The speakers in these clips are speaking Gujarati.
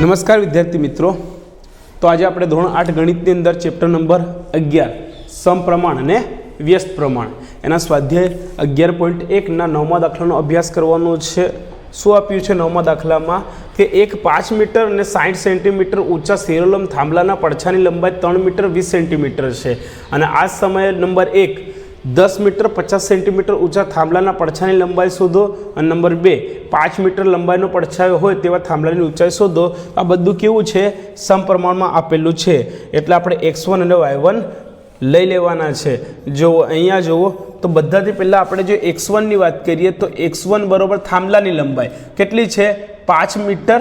નમસ્કાર વિદ્યાર્થી મિત્રો. તો આજે આપણે ધોરણ આઠ ગણિતની અંદર ચેપ્ટર નંબર અગિયાર સમપ્રમાણ અને વ્યસ્ત પ્રમાણ. એના સ્વાધ્યાય અગિયાર પોઈન્ટ એકના નવમા દાખલાનો અભ્યાસ કરવાનો છે. શું આપ્યું છે નવમા દાખલામાં? કે એક પાંચ મીટર અને સાઠ સેન્ટીમીટર ઊંચા સેરોલમ થાંભલાના પડછાની લંબાઈ ત્રણ મીટર વીસ સેન્ટીમીટર છે. અને આ સમયે નંબર એક દસ મીટર પચાસ સેન્ટીમીટર ઊંચા થાંભલાના પડછાની લંબાઈ શોધો અને નંબર બે, પાંચ મીટર લંબાઈનો પડછાયો હોય તેવા થાંભલાની ઊંચાઈ શોધો. આ બધું કેવું છે? સમપ્રમાણમાં આપેલું છે. એટલે આપણે એક્સ વન અને વાય વન લઈ લેવાના છે. જુઓ અહીંયા જુઓ, તો બધાથી પહેલાં આપણે જો એક્સ વનની વાત કરીએ, તો એક્સ વન બરોબર થાંભલાની લંબાઈ કેટલી છે? પાંચ મીટર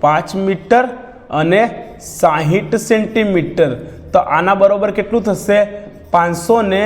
પાંચ મીટર અને સાહીઠ સેન્ટીમીટર. તો આના બરાબર કેટલું થશે? પાંચસો ને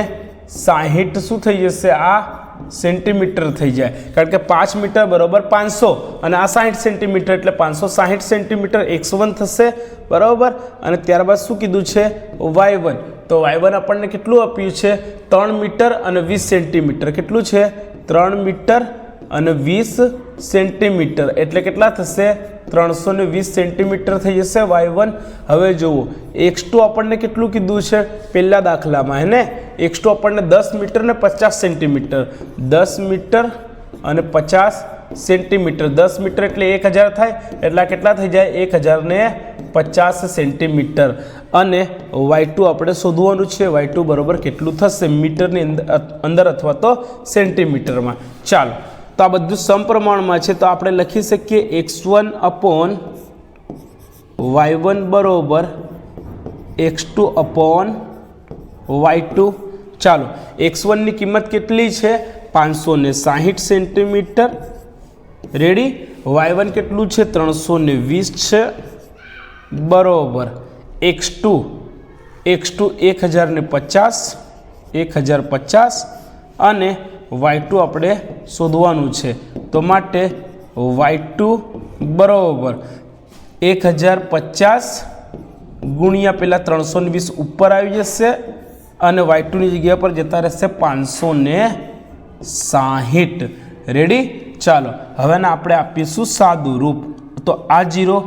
સાહીઠ શું થઈ જશે? આ સેન્ટીમીટર થઈ જાય. કારણ કે પાંચ મીટર બરાબર પાંચસો અને આ સાહીઠ સેન્ટીમીટર એટલે પાંચસો સાહીઠ સેન્ટીમીટર એકસો વન થશે. બરાબર? અને ત્યારબાદ શું કીધું છે? Y one. તો વાય વન આપણને કેટલું આપ્યું છે? ત્રણ મીટર અને વીસ સેન્ટીમીટર. કેટલું છે? ત્રણ મીટર અને વીસ સેન્ટીમીટર. એટલે કેટલા થશે? ત્રણસો ને વીસ સેન્ટીમીટર થઈ જશે વાય વન. હવે જુઓ, એક્સ ટુ આપણને કેટલું કીધું છે? પહેલાં દાખલામાં, હે ને? એક્સ આપણને દસ મીટર ને પચાસ સેન્ટીમીટર. દસ મીટર અને પચાસ સેન્ટીમીટર. દસ મીટર એટલે એક હજાર થાય, એટલા કેટલા થઈ જાય? એક હજારને પચાસ સેન્ટીમીટર. અને વાય ટુ આપણે શોધવાનું છે. વાય ટુ બરાબર કેટલું થશે? મીટરની અંદર અથવા તો સેન્ટીમીટરમાં. ચાલો, તો આ બધું સમપ્રમાણમાં છે. તો આપણે લખી શકીએ X one upon Y one બરોબર X two upon Y two ચાલો એક્સ વનની કિંમત કેટલી છે? પાંચસો ને સાહીઠ સેન્ટીમીટર. રેડી વાય વન કેટલું છે? ત્રણસો ને વીસ છે. બરોબર. એક્સ ટુ એક્સ ટુ એક હજાર ને પચાસ, એક હજાર પચાસ અને વાય ટુ આપણે શોધવાનું છે. તો માટે વાય ટુ બરાબર. એક હજાર પચાસ ગુણ્યા પહેલાં ત્રણસો વીસ ઉપર આવી જશે. અને વાય ટુની જગ્યા પર જતા રહેશે પાંચસો ને સાહીઠ. રેડી ચાલો હવેને આપણે આપીશું સાદું રૂપ. તો આ જીરો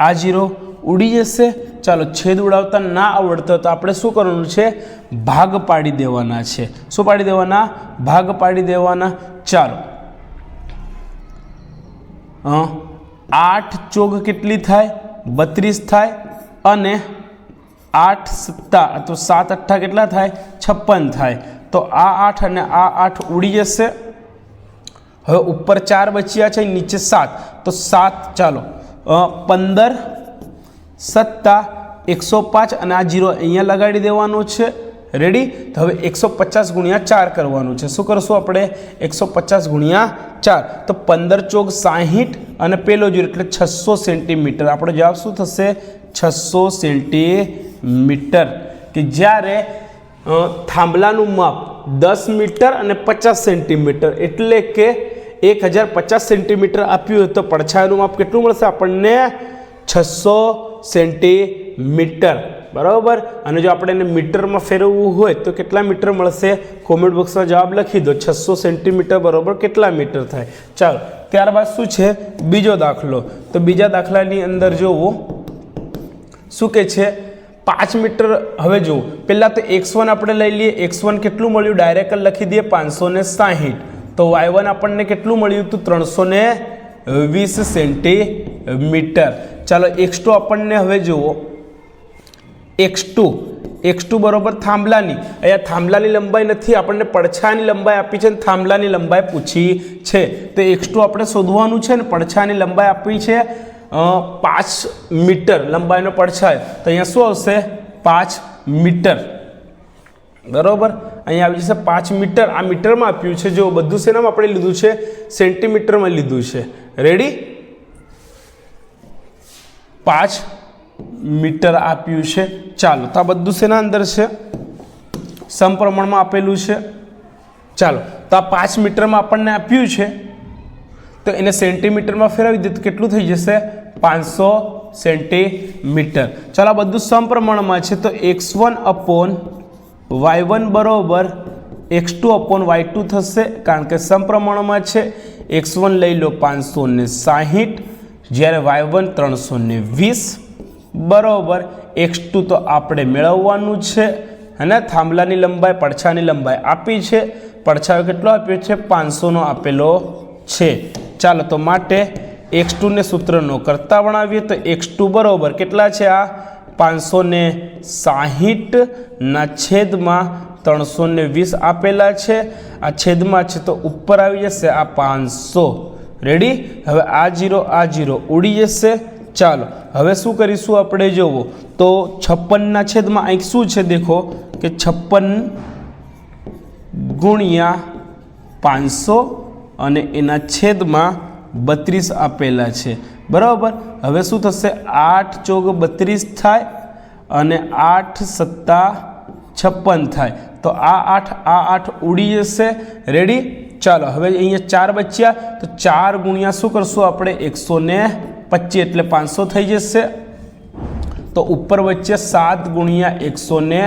આ જીરો ઉડી જશે. ચાલો, છેદ ઉડાવતા ના આવડતો તો આપણે શું કરવાનું છે? ભાગ પાડી દેવાના છે. શું પાડી દેવાના? ભાગ પાડી દેવાના. ચાલો. આઠ ચોગ કેટલી થાય? બત્રીસ થાય. અને આઠ સત્તા તો સાત અઠ્ઠા કેટલા થાય? છપ્પન થાય. તો આ આઠ અને આ આઠ ઉડી જશે. હવે ઉપર ચાર બચ્યા છે, નીચે સાત. તો સાત, ચાલો. પંદર, સત્તા, એકસો પાંચ અને આ જીરો અહીંયા લગાડી દેવાનો છે. રેડી તો હવે એકસો પચાસ ગુણ્યા ચાર કરવાનું છે. શું કરશું આપણે? એકસો પચાસ ગુણ્યા ચાર. તો પંદર ચોક સાહીઠ અને પેલો જીરો, એટલે છસો સેન્ટીમીટર. આપણો જવાબ શું થશે? છસો સેન્ટીમીટર કે જ્યારે થાંભલાનું માપ દસ મીટર અને પચાસ સેન્ટીમીટર એટલે કે એક હજાર પચાસ સેન્ટીમીટર આપ્યું હોય તો પડછાયાનું માપ કેટલું મળશે આપણને? છસો સેન્ટીમીટર. બરાબર? અને જો આપણે એને મીટરમાં ફેરવવું હોય તો કેટલા મીટર મળશે? કોમેન્ટ બોક્સમાં જવાબ લખી દો. છસો સેન્ટીમીટર બરાબર કેટલા મીટર થાય? ચાલો, ત્યારબાદ શું છે? બીજો દાખલો. તો બીજા દાખલાની અંદર જોવું. શું કહે છે? પાંચ મીટર હવે જુઓ. પહેલાં તો એક્સ વન આપણે લઈ લઈએ. એક્સ વન કેટલું મળ્યું? ડાયરેક્ટ લખી દઈએ પાંચસો ને સાહીઠ. તો વાય વન આપણને કેટલું મળ્યું હતું? ત્રણસો ને વીસ સેન્ટીમીટર. ચાલો એક્સ ટુ આપણને હવે જુઓ. X two. એક્સ ટુ બરોબર થાંભલાની. અહીંયા થાંભલાની લંબાઈ નથી. આપણને પડછાની લંબાઈ આપી છે અને થાંભલાની લંબાઈ પૂછી છે. તો એક્સ ટુ આપણે શોધવાનું છે ને પડછાની લંબાઈ આપી છે. પાંચ મીટર લંબાઈનો પડછાય. તો અહીંયા શું આવશે? પાંચ મીટર. બરાબર? અહીંયા આવી જશે પાંચ મીટર. આ મીટરમાં આપ્યું છે. જો બધું શેનામાં આપણે લીધું છે? સેન્ટીમીટરમાં લીધું છે. રેડી પાંચ મીટર આપ્યું છે. ચાલો, તો આ બધું શેના અંદર છે? સમપ્રમાણમાં આપેલું છે. ચાલો, તો આ પાંચ મીટરમાં આપણને આપ્યું છે. તો એને સેન્ટીમીટરમાં ફેરવી દે તો કેટલું થઈ જશે? પાંચસો સેન્ટીમીટર. ચાલો આ બધું સમપ્રમાણમાં છે તો X one upon Y one બરોબર X two upon Y two થશે કારણ કે સમપ્રમાણમાં છે. એક્સ વન લઈ લો પાંચસો ને સાહીઠ, જ્યારે વાય વન ત્રણસો ને વીસ. બરાબર, એક્સ ટુ તો આપણે મેળવવાનું છે. અને થાંભલાની લંબાઈ, પડછાની લંબાઈ આપી છે. પડછાયો કેટલો આપ્યો છે? પાંચસોનો આપેલો છે. ચાલો તો માટે એક્સ ટુને સૂત્રનો. કરતા વણાવીએ તો એક્સ ટુ બરાબર કેટલા છે આ? પાંચસો ને સાહીઠના છેદમાં ત્રણસો ને વીસ આપેલા છે. આ છેદમાં છે તો ઉપર આવી જશે આ પાંચસો. રેડી હવે આ જીરો આ જીરો ઉડી જશે. ચાલો, હવે શું કરીશું આપણે જોવો. તો છપ્પનના છેદમાં અહીં શું છે દેખો? કે છપ્પન ગુણ્યા પાંચસો અને એના છેદમાં બત્રીસ આપેલા છે. બરાબર? હવે શું થશે? આઠ ચોક બત્રીસ થાય અને આઠ સત્તા છપ્પન થાય. તો આ આઠ આ આઠ ઉડી જશે. રેડી ચાલો, હવે અહીંયા ચાર બચ્યા. તો ચાર ગુણ્યા શું કરશું આપણે? એકસો ને પચીસ, એટલે પાંચસો થઈ જશે. તો ઉપર વચ્ચે સાત ગુણ્યા એકસો ને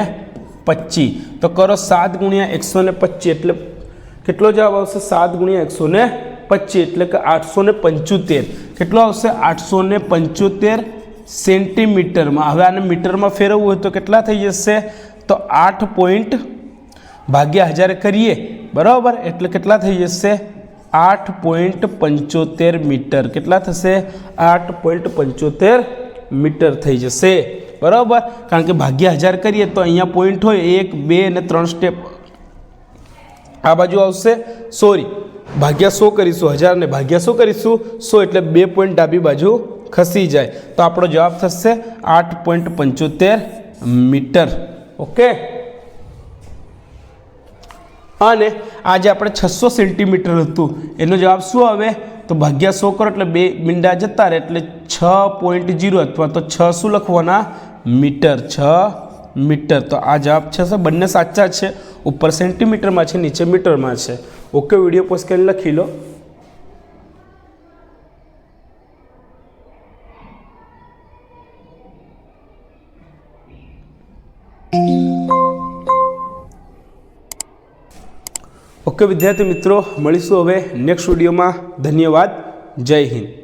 પચીસ. તો કરો સાત ગુણ્યા એકસો ને પચીસ, એટલે કેટલો જવાબ આવશે? સાત ગુણ્યા એકસો ને પચીસ એટલે કે આઠસો ને પંચોતેર. કેટલો આવશે? આઠસો ને પંચોતેર સેન્ટીમીટરમાં. હવે આને મીટરમાં ફેરવવું હોય તો કેટલા થઈ જશે? તો આઠ પોઈન્ટ ભાગ્યા હજાર કરીએ. બરાબર? એટલે કેટલા થઈ જશે? આઠ પોઈન્ટ પંચોતેર મીટર. કેટલા થશે? આઠ પોઈન્ટ પંચોતેર મીટર થઈ જશે. બરાબર? કારણ કે ભાગ્યા હજાર કરીએ તો અહીંયા પોઈન્ટ હોય એક, બે અને ત્રણ સ્ટેપ આ બાજુ આવશે. સોરી ભાગ્યા સો કરીશું હજારને ભાગ્યા સો કરીશું, સો એટલે બે પોઈન્ટ ડાબી બાજુ ખસી જાય. તો આપણો જવાબ થશે આઠ પોઈન્ટ પંચોતેર મીટર. ઓકે? અને આજે આપણે છસો સેન્ટીમીટર હતું. એનો જવાબ શું આવે? તો ભાગ્યા સો કરો એટલે બે મીંડા જતા રહે એટલે છ પોઈન્ટ જીરો અથવા તો છ શું લખવાના? મીટર. છ મીટર. તો આ જવાબ છે સર બંને સાચા છે. ઉપર સેન્ટીમીટરમાં છે, નીચે મીટરમાં છે. ઓકે, વીડિયો પોસ્ટ કરીને લખી લો. ઓકે, વિદ્યાર્થી મિત્રો, મળીશું હવે નેક્સ્ટ વિડીયોમાં. ધન્યવાદ. જય હિન્દ.